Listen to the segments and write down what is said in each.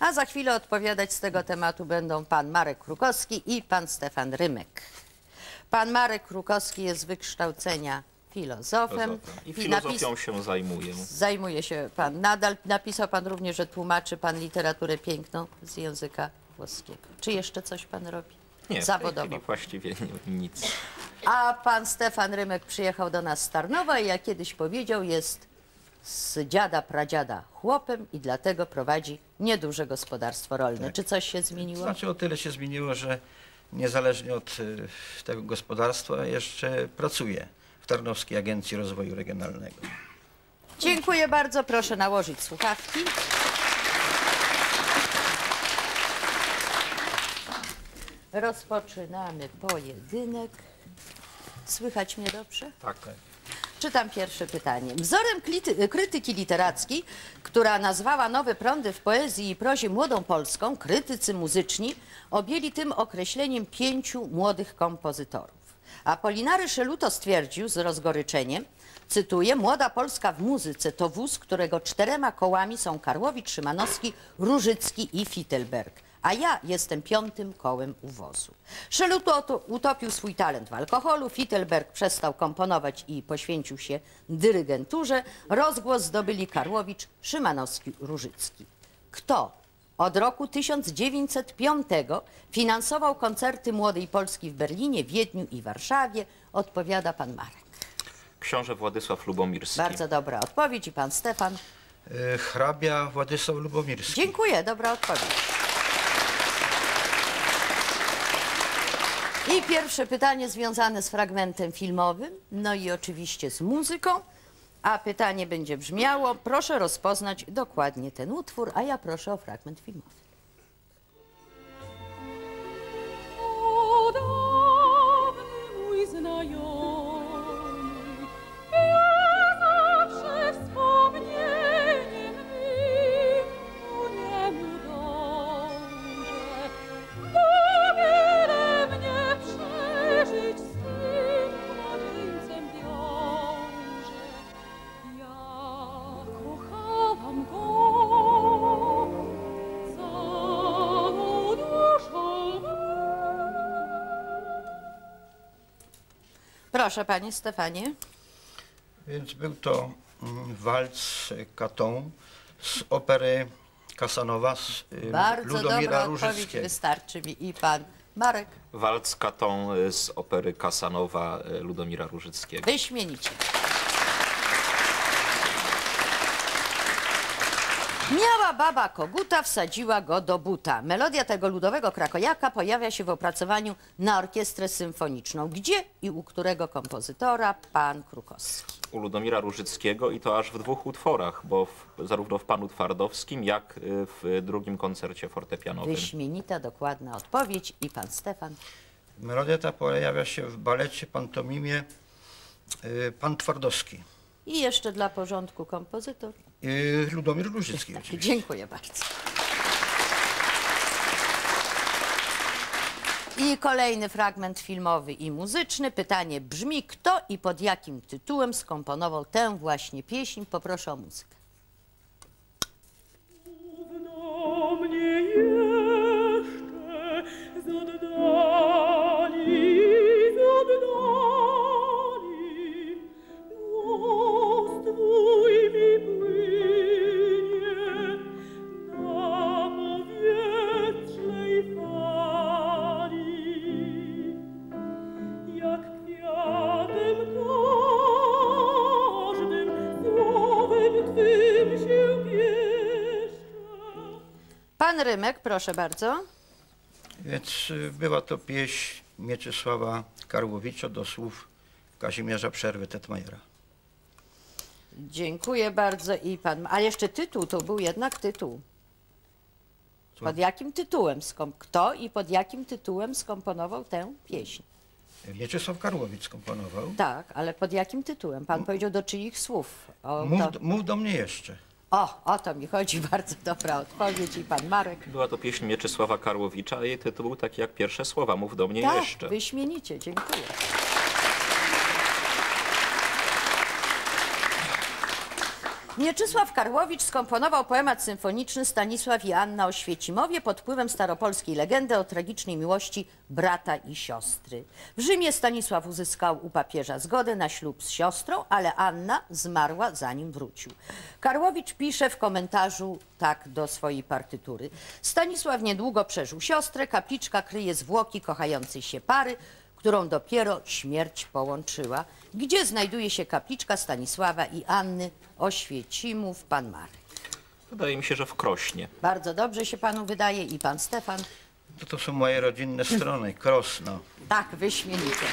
A za chwilę odpowiadać z tego tematu będą pan Marek Krukowski i pan Stefan Rymek. Pan Marek Krukowski jest z wykształcenia filozofem. I filozofią się zajmuję. Zajmuje się pan nadal. Napisał pan również, że tłumaczy pan literaturę piękną z języka włoskiego. Czy jeszcze coś pan robi? Nie, Zawodowo. właściwie nic. A pan Stefan Rymek przyjechał do nas z Tarnowa i jak kiedyś powiedział, jest z dziada pradziada chłopem i dlatego prowadzi nieduże gospodarstwo rolne. Czy coś się zmieniło? Znaczy o tyle się zmieniło, że niezależnie od y, tego gospodarstwa jeszcze pracuję w Tarnowskiej Agencji Rozwoju Regionalnego. Dziękuję bardzo. Proszę nałożyć słuchawki. Rozpoczynamy pojedynek. Słychać mnie dobrze? Tak. Czytam pierwsze pytanie. Wzorem krytyki literackiej, która nazwała nowe prądy w poezji i prozie młodą polską, krytycy muzyczni objęli tym określeniem pięciu młodych kompozytorów. Apolinary Szeluto stwierdził z rozgoryczeniem, cytuję, młoda Polska w muzyce to wóz, którego czterema kołami są Karłowicz, Szymanowski, Różycki i Fittelberg a ja jestem piątym kołem uwozu. Szeluto oto- utopił swój talent w alkoholu, Fittelberg przestał komponować i poświęcił się dyrygenturze, rozgłos zdobyli Karłowicz, Szymanowski, Różycki. Kto od roku 1905 finansował koncerty Młodej Polski w Berlinie, Wiedniu i Warszawie? Odpowiada pan Marek. Książę Władysław Lubomirski. Bardzo dobra odpowiedź i pan Stefan. Y, Hrabia Władysław Lubomirski. Dziękuję, dobra odpowiedź. I pierwsze pytanie związane z fragmentem filmowym, no i oczywiście z muzyką. A pytanie będzie brzmiało: proszę rozpoznać dokładnie ten utwór, a ja proszę o fragment filmowy. O dawny mój znajomy, Proszę, panie Stefanie. Więc był to mm, walc Katon z opery Kasanowa z y, Bardzo Ludomira dobra odpowiedź, Różyckiego. wystarczy mi. I pan Marek. Walc Katon z opery Kasanowa e, Ludomira Różyckiego. Wyśmienicie. Miała baba koguta, wsadziła go do buta. Melodia tego ludowego krakojaka pojawia się w opracowaniu na orkiestrę symfoniczną. Gdzie i u którego kompozytora? Pan Krukowski. U Ludomira Różyckiego i to aż w dwóch utworach, bo w, zarówno w Panu Twardowskim, jak y, w drugim koncercie fortepianowym. Wyśmienita, dokładna odpowiedź. I pan Stefan. Melodia ta pojawia się w balecie, pantomimie y, Pan Twardowski. I jeszcze dla porządku kompozytor. Y, Ludomir Różycki Tak, oczywiście. dziękuję bardzo. I kolejny fragment filmowy i muzyczny. Pytanie brzmi, kto i pod jakim tytułem skomponował tę właśnie pieśń? Poproszę o muzykę. Pan Rymek, proszę bardzo. Więc y, była to pieśń Mieczysława Karłowicza do słów Kazimierza Przerwy Tetmajera. Dziękuję bardzo i pan. A jeszcze tytuł, to był jednak tytuł. Pod jakim tytułem? skom- Kto i pod jakim tytułem skomponował tę pieśń? Mieczysław Karłowicz skomponował. Tak, ale pod jakim tytułem? Pan powiedział do czyich słów? O, Mów, to, mów do mnie jeszcze. O, o to mi chodzi. Bardzo dobra odpowiedź i pan Marek. Była to pieśń Mieczysława Karłowicza, a jej tytuł był taki jak pierwsze słowa, mów do mnie Tak, jeszcze. wyśmienicie, dziękuję. Mieczysław Karłowicz skomponował poemat symfoniczny Stanisław i Anna Oświecimowie pod wpływem staropolskiej legendy o tragicznej miłości brata i siostry. W Rzymie Stanisław uzyskał u papieża zgodę na ślub z siostrą, ale Anna zmarła zanim wrócił. Karłowicz pisze w komentarzu tak do swojej partytury. Stanisław niedługo przeżył siostrę, kapliczka kryje zwłoki kochającej się pary, którą dopiero śmierć połączyła, gdzie znajduje się kapliczka Stanisława i Anny Oświecimów, pan Marek. Wydaje mi się, że w Krośnie. Bardzo dobrze się panu wydaje i pan Stefan. To, to są moje rodzinne strony, Krosno. Tak, wyśmienicie.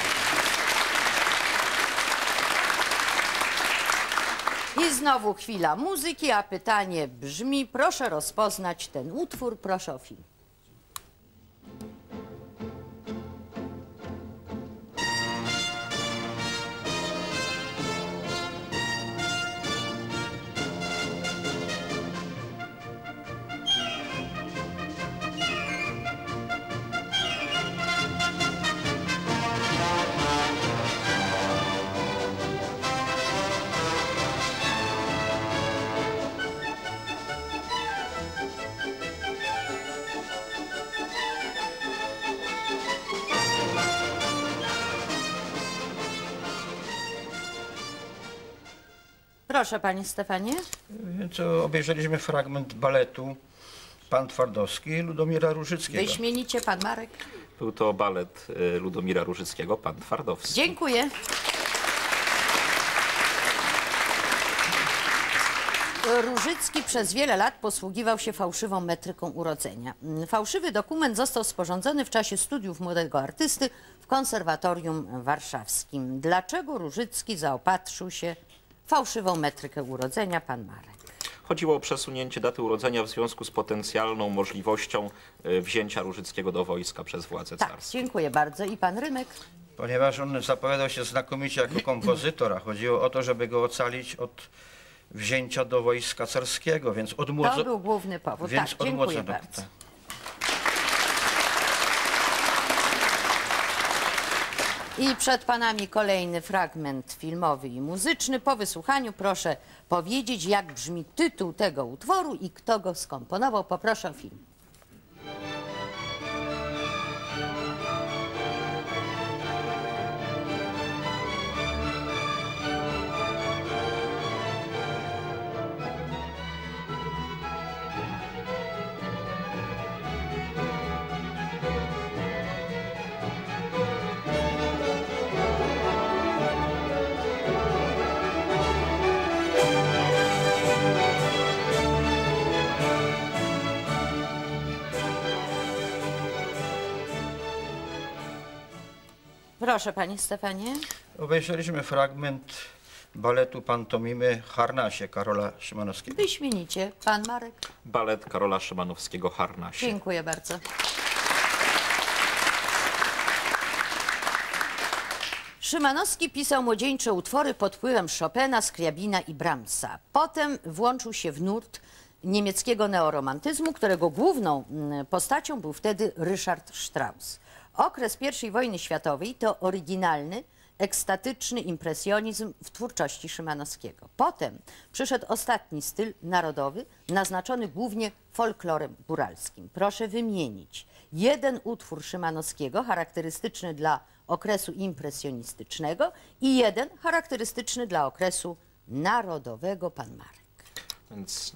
I znowu chwila muzyki, a pytanie brzmi, proszę rozpoznać ten utwór, proszę o film. Proszę panie Stefanie. Więc obejrzeliśmy fragment baletu Pan Twardowski Ludomira Różyckiego. Wyśmienicie pan Marek. Był to balet y, Ludomira Różyckiego, Pan Twardowski. Dziękuję. Różycki przez wiele lat posługiwał się fałszywą metryką urodzenia. Fałszywy dokument został sporządzony w czasie studiów młodego artysty w konserwatorium warszawskim. Dlaczego Różycki zaopatrzył się w fałszywą metrykę urodzenia? Pan Marek. Chodziło o przesunięcie daty urodzenia w związku z potencjalną możliwością y, wzięcia Różyckiego do wojska przez władze Tak, carskie. dziękuję bardzo. I pan Rymek? Ponieważ on zapowiadał się znakomicie jako kompozytor, a chodziło o to, żeby go ocalić od wzięcia do wojska carskiego, więc To odmłodzono. był główny powód. Więc Tak, dziękuję bardzo. I przed panami kolejny fragment filmowy i muzyczny. Po wysłuchaniu proszę powiedzieć, jak brzmi tytuł tego utworu i kto go skomponował. Poproszę o film. Proszę panie Stefanie. Obejrzeliśmy fragment baletu pantomimy Harnasie Karola Szymanowskiego. Wyśmienicie. Pan Marek. Balet Karola Szymanowskiego Harnasie. Dziękuję bardzo. Szymanowski pisał młodzieńcze utwory pod wpływem Chopina, Skriabina i Brahmsa. Potem włączył się w nurt niemieckiego neoromantyzmu, którego główną mm, postacią był wtedy Richard Strauss. Okres I wojny światowej to oryginalny, ekstatyczny impresjonizm w twórczości Szymanowskiego. Potem przyszedł ostatni styl narodowy, naznaczony głównie folklorem góralskim. Proszę wymienić jeden utwór Szymanowskiego charakterystyczny dla okresu impresjonistycznego i jeden charakterystyczny dla okresu narodowego. Pan Marek. Więc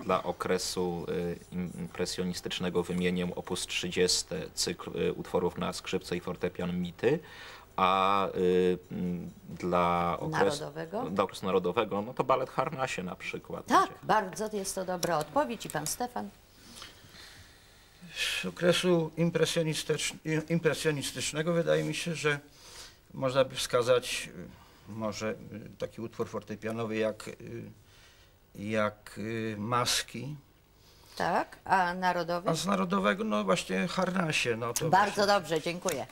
y, dla okresu y, impresjonistycznego wymienię opus 30, cykl y, utworów na skrzypce i fortepian Mity, a dla okresu Narodowego? dla okresu narodowego, no to balet Harnasie na przykład. Tak, Gdzie- bardzo jest to dobra odpowiedź. I pan Stefan? Z okresu impresjonistycz- impresjonistycznego wydaje mi się, że można by wskazać może taki utwór fortepianowy jak, jak y, Maski, Tak, a narodowy? a z narodowego no właśnie Harnasie. No to Bardzo dobrze, dziękuję.